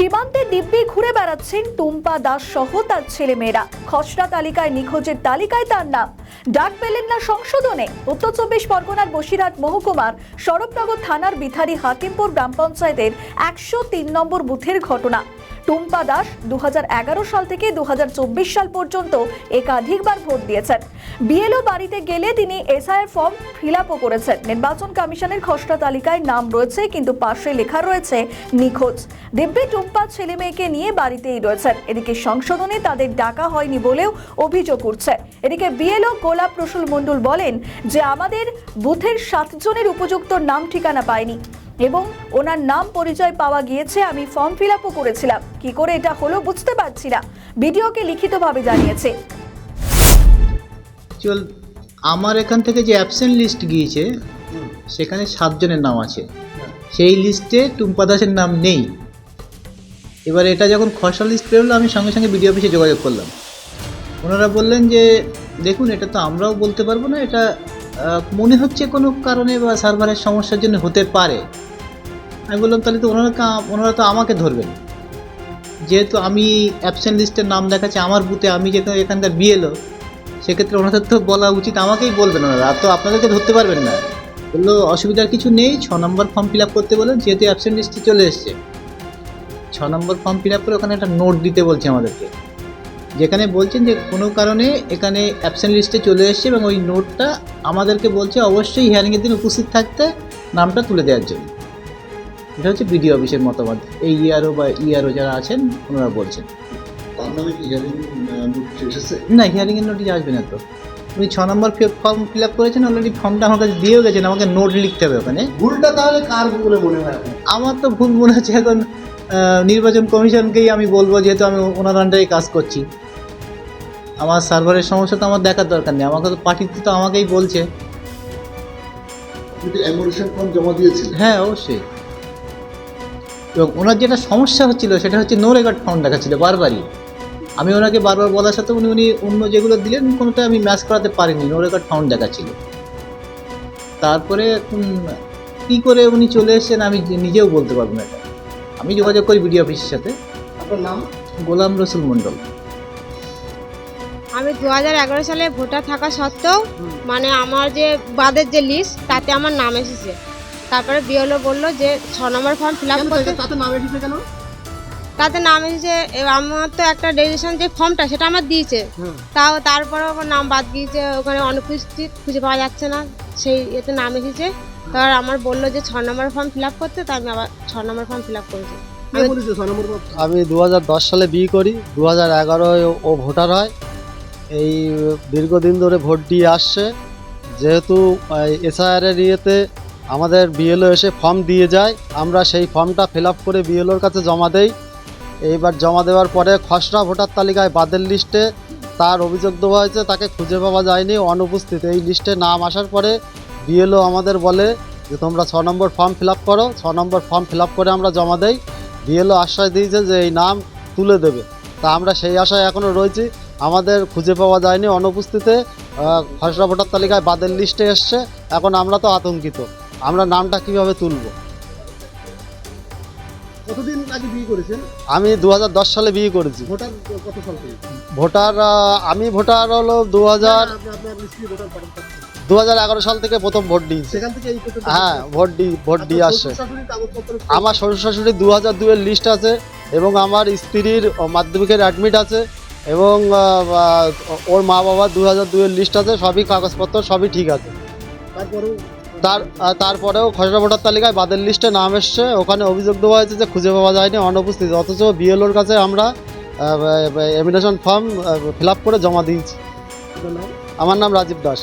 সীমান্তে দিব্যি ঘুরে বেড়াচ্ছেন টুম্পা দাস সহ তার ছেলেমেয়েরা। খসড়া তালিকায়, নিখোঁজের তালিকায় তার নাম। ডাক পেলেন না সংশোধনে। উত্তর চব্বিশ পরগনার বসিরহাট মহকুমার সরবনগর থানার বিথারি হাকিমপুর গ্রাম পঞ্চায়েতের একশো তিন নম্বর বুথের ঘটনা। টুম্পা দাস দু সাল থেকে দুহাজার চব্বিশ সাল পর্যন্ত একাধিকবার ভোট দিয়েছেন। বিএলও বাড়িতে গেলে তিনি এসআইয়ের ফর্ম ফিল করেছেন। নির্বাচন কমিশনের খসড়া তালিকায় নাম রয়েছে, কিন্তু পাশে লেখা রয়েছে, নিখোঁজ। দিব্যি টুম্পা ছেলে মেয়েকে নিয়ে বাড়িতেই রয়েছেন। এদিকে সংশোধনে তাদের ডাকা হয়নি বলেও অভিযোগ উঠছে। এদিকে বিএলও গোলাপ রসুল মণ্ডল বলেন যে, আমাদের বুথের সাতজনের উপযুক্ত নাম ঠিকানা পায়নি। এবং ওনার নাম পরিচয় পাওয়া গিয়েছে, আমি ফর্ম ফিল আপও করেছিলাম। কি করে এটা হলো বুঝতে পারছি না। ভিডিওকে লিখিতভাবে জানিয়েছে। চল আমার এখান থেকে যে অ্যাবসেন্ট লিস্ট গিয়েছে, সেখানে সাতজনের নাম আছে। সেই লিস্টে টুম্পা দাসের নাম নেই। এবার এটা যখন খসড়া লিস্ট বেরোলো আমি সঙ্গে সঙ্গে বিডিও অফিসে যোগাযোগ করলাম। ওনারা বললেন যে, দেখুন, এটা তো আমরাও বলতে পারব না, এটা মনে হচ্ছে কোনো কারণে বা সার্ভারের সমস্যার জন্য হতে পারে। আমি বললাম, তাহলে তো ওনারা ওনারা তো আমাকে ধরবেন। যেহেতু আমি অ্যাবসেন্ট লিস্টের নাম দেখাচ্ছে, আমার বুথে আমি যেখানে, এখানকার বিএলও সেক্ষেত্রে ওনাদের তো বলা উচিত, আমাকেই বলবেন ওনারা। তো আপনাদেরকে ধরতে পারবেন না। বলল, অসুবিধার কিছু নেই, ছ নম্বর ফর্ম ফিল আপ করতে বলেন, যেহেতু অ্যাবসেন্ট লিস্টে চলে এসছে। ছ নম্বর ফর্ম ফিল আপ করে ওখানে একটা নোট দিতে বলছে আমাদেরকে। যেখানে বলছেন যে কোনো কারণে এখানে অ্যাবসেন্ট লিস্টে চলে এসছে এবং ওই নোটটা আমাদেরকে বলছে অবশ্যই হিয়ারিংয়ের দিন উপস্থিত থাকতে নামটা তুলে দেওয়ার জন্য। এটা হচ্ছে বিডিও অফিসের মতামত। এই ইআরও বা ইআরও যারা আছেন ওনারা বলছেন। না হিয়ারিংয়ের নোটিশ আসবে না তো। উনি ছ নম্বর ফর্ম ফিল আপ করেছেন অলরেডি ফর্মটা আমার কাছে দিয়েও গেছেন আমাকে নোট লিখতে হবে ওখানে। ভুলটা তাহলে কার বলে মনে হয় আমার তো ভুল মনে হচ্ছে এখন নির্বাচন কমিশনকেই আমি বলব যেহেতু আমি ওনার আন্ডারে কাজ করছি। আমার সার্ভারের সমস্যা তো আমার দেখার দরকার নেই আমাকে তো পাঠিয়ে তো আমাকেই বলছে। জমা দিয়েছিলেন হ্যাঁ অবশ্যই। এবং ওনার যেটা সমস্যা হচ্ছিল সেটা হচ্ছে নো রেকর্ড ফর্ম দেখাচ্ছিল বারবারই। আমি ওনাকে বারবার বলার সাথে উনি উনি অন্য যেগুলো দিলেন কোনোটা আমি ম্যাচ করাতে পারিনি নো রেকর্ড ফাউন্ড দেখাচ্ছিল তারপরে কী করে উনি চলে এসেছেন আমি নিজেও বলতে পারব না এটা। আমি যোগাযোগ করি বিডিও অফিসের সাথে। আপনার নাম? গোলাম রসুল মণ্ডল। আমি দু এগারো সালে ভোটার থাকা সত্ত্বেও মানে আমার যে বাদের যে লিস্ট তাতে আমার নাম এসেছে। তারপরে বিএলও বলল যে ছ নম্বর ফর্ম ফিল আপ করতে। তাতে নাম এসেছে কেন? তাতে নাম এসেছে আমার তো একটা রেজিস্ট্রেশন যে ফর্মটা সেটা আমার দিয়েছে। তাও তারপরেও আমার নাম বাদ দিয়েছে ওখানে অনুপস্থিত খুঁজে পাওয়া যাচ্ছে না সেই এতে নাম এসেছে। তার আমার বলল যে ছ নম্বর ফর্ম ফিল আপ করতে তাই আমি আবার ছ নম্বর ফর্ম ফিল আপ করেছি আমি দু হাজার দশ সালে বিয়ে করি দু হাজার এগারোয় ও ভোটার হয়। এই দীর্ঘদিন ধরে ভোট দিয়ে আসছে। যেহেতু এসআইআরের ইয়েতে আমাদের বিএলও এসে ফর্ম দিয়ে যায় আমরা সেই ফর্মটা ফিল আপ করে বিএলওর কাছে জমা দেই। এইবার জমা দেওয়ার পরে খসড়া ভোটার তালিকায় বাদের লিস্টে তার অভিযোগ দেওয়া হয়েছে তাকে খুঁজে পাওয়া যায়নি অনুপস্থিত। এই লিস্টে নাম আসার পরে বিএলও আমাদের বলে যে তোমরা ছ নম্বর ফর্ম ফিল আপ করো। ছ নম্বর ফর্ম ফিল আপ করে আমরা জমা দেই। বিএলও আশ্বাস দিয়েছে যে এই নাম তুলে দেবে। তা আমরা সেই আশায় এখনও রয়েছি। আমাদের খুঁজে পাওয়া যায়নি অনুপস্থিতে। খসড়া ভোটার তালিকায় বাদের লিস্টে এসছে। এখন আমরা তো আতঙ্কিত। আমরা নামটা কীভাবে তুলব? কতদিন আগে বিয়ে করেছেন? আমি দু হাজার দশ সালে বিয়ে করেছি। ভোটার কত সাল ভোটার আমি ভোটার হলো দু হাজার দু সাল থেকে প্রথম ভোট দিয়েছি। সেখান থেকে এই পর্যন্ত হ্যাঁ ভোট দি ভোট দিয়ে আসছে। কাগজপত্র আমার শ্বশুর শাশুড়ি দু হাজার দুয়ের লিস্ট আছে এবং আমার স্ত্রীর মাধ্যমিকের অ্যাডমিট আছে এবং আহ, আহ, ওর মা বাবার দু হাজার দুয়ের লিস্ট আছে সবই কাগজপত্র সবই ঠিক আছে। তারপরেও তার আহ, তারপরেও খসড়া ভোটার তালিকায় বাদের লিস্টে নাম এসছে। ওখানে অভিযোগ দেওয়া হয়েছে যে খুঁজে পাওয়া যায়নি অনুপস্থিত। অথচ বিএলওর কাছে আমরা এমিনেশন ফর্ম ফিল আপ করে জমা দিয়েছি। আপনার নাম? আমার নাম রাজীব দাস।